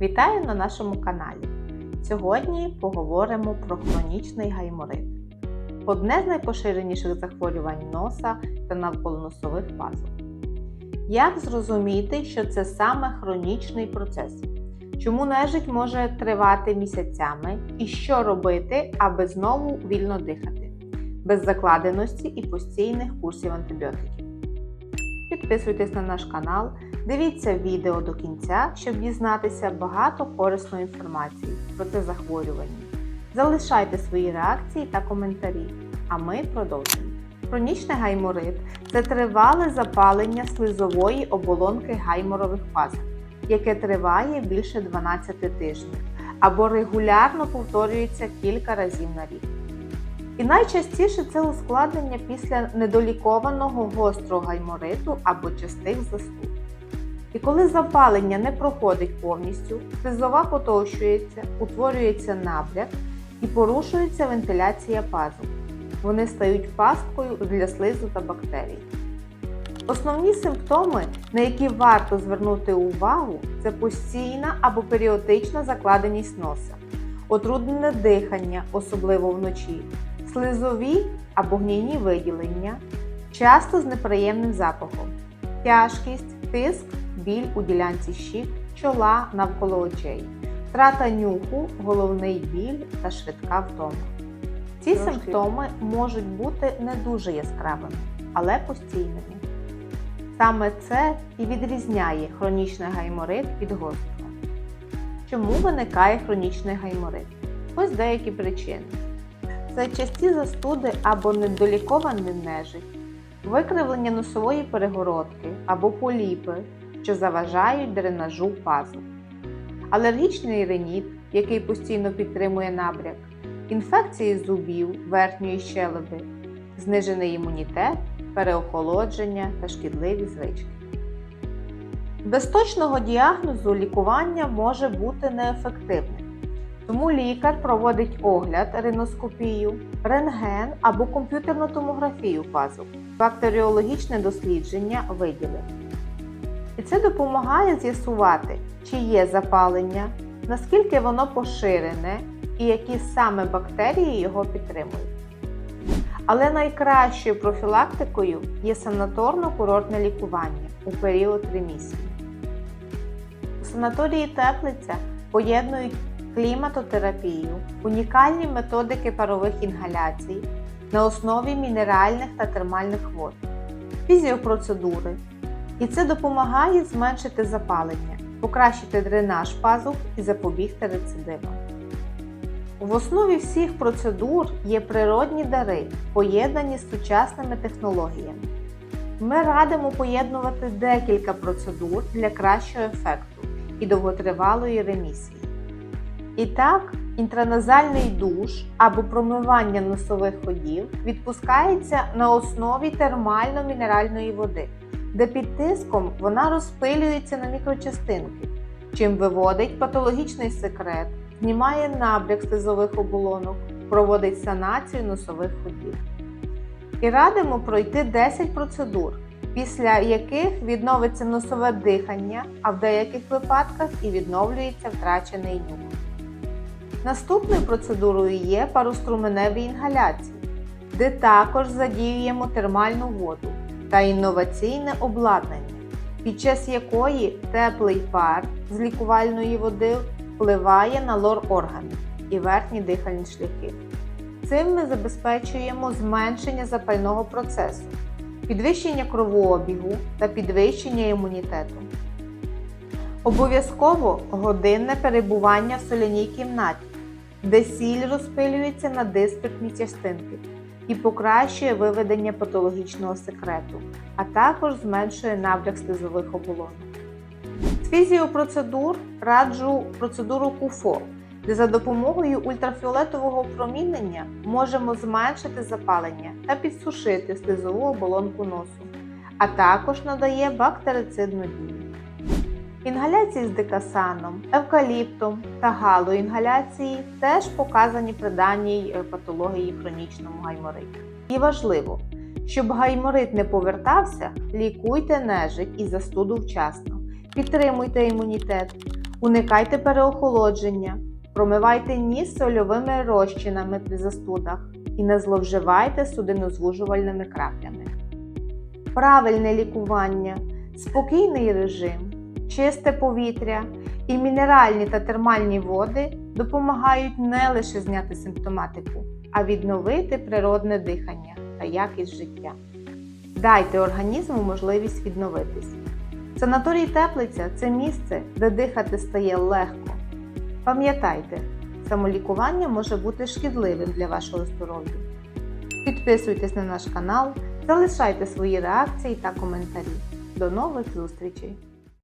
Вітаю на нашому каналі. Сьогодні поговоримо про хронічний гайморит. Одне з найпоширеніших захворювань носа та навколоносових пазух. Як зрозуміти, що це саме хронічний процес? Чому нежить може тривати місяцями і що робити, аби знову вільно дихати, без закладеності і постійних курсів антибіотиків? Підписуйтесь на наш канал, дивіться відео до кінця, щоб дізнатися багато корисної інформації про це захворювання. Залишайте свої реакції та коментарі, а ми продовжуємо. Хронічний гайморит це тривале запалення слизової оболонки гайморових пазух, яке триває більше 12 тижнів або регулярно повторюється кілька разів на рік. І найчастіше це ускладнення після недолікованого гострого гаймориту або частих застуд. І коли запалення не проходить повністю, слизова потовщується, утворюється набряк і порушується вентиляція пазух. Вони стають пасткою для слизу та бактерій. Основні симптоми, на які варто звернути увагу, це постійна або періодична закладеність носа, отруднене дихання, особливо вночі, слизові або гнійні виділення, часто з неприємним запахом, тяжкість, тиск, біль у ділянці щік, чола навколо очей, втрата нюху, головний біль та швидка втома. Ці Трошки. симптоми можуть бути не дуже яскравими, але постійними. Саме це і відрізняє хронічний гайморит від гострого. Чому виникає хронічний гайморит? Ось деякі причини. Це часті застуди або недолікований нежить, викривлення носової перегородки або поліпи, що заважають дренажу пазух, алергічний реніт, який постійно підтримує набряк, інфекції зубів верхньої щелепи, знижений імунітет, переохолодження та шкідливі звички. Без точного діагнозу лікування може бути неефективним. Тому лікар проводить огляд, риноскопію, рентген або комп'ютерну томографію пазух, бактеріологічне дослідження виділень. І це допомагає з'ясувати, чи є запалення, наскільки воно поширене і які саме бактерії його підтримують. Але найкращою профілактикою є санаторно-курортне лікування у період ремісії. У санаторії Теплиця поєднують кліматотерапію, унікальні методики парових інгаляцій на основі мінеральних та термальних вод, фізіопроцедури. І це допомагає зменшити запалення, покращити дренаж пазух і запобігти рецидивам. В основі всіх процедур є природні дари, поєднані з сучасними технологіями. Ми радимо поєднувати декілька процедур для кращого ефекту і довготривалої ремісії. І так, інтраназальний душ або промивання носових ходів відпускається на основі термально-мінеральної води, де під тиском вона розпилюється на мікрочастинки, чим виводить патологічний секрет, знімає набряк слизових оболонок, проводить санацію носових ходів. І радимо пройти 10 процедур, після яких відновиться носове дихання, а в деяких випадках і відновлюється втрачений нюх. Наступною процедурою є пароструменеві інгаляції, де також задіюємо термальну воду та інноваційне обладнання, під час якої теплий пар з лікувальної води впливає на лор органи і верхні дихальні шляхи. Цим ми забезпечуємо зменшення запального процесу, підвищення кровообігу та підвищення імунітету. Обов'язково годинне перебування в соляній кімнаті, де сіль розпилюється на диспиртні частинки і покращує виведення патологічного секрету, а також зменшує набряк слизових оболонок. З фізіопроцедур раджу процедуру КУФО, де за допомогою ультрафіолетового промінення можемо зменшити запалення та підсушити слизову оболонку носу, а також надає бактерицидну дію. Інгаляції з декасаном, евкаліптом та галоінгаляції теж показані при даній е, патології хронічному гаймориті. І важливо, щоб гайморит не повертався, лікуйте нежить і застуду вчасно, підтримуйте імунітет, Уникайте переохолодження, промивайте ніс сольовими розчинами при застудах і не зловживайте судинозвужувальними краплями. Правильне лікування, спокійний режим, чисте повітря і мінеральні та термальні води допомагають не лише зняти симптоматику, а відновити природне дихання та якість життя. Дайте організму можливість відновитись. Санаторій Теплиця це місце, де дихати стає легко. Пам'ятайте, самолікування може бути шкідливим для вашого здоров'я. Підписуйтесь на наш канал, залишайте свої реакції та коментарі. До нових зустрічей!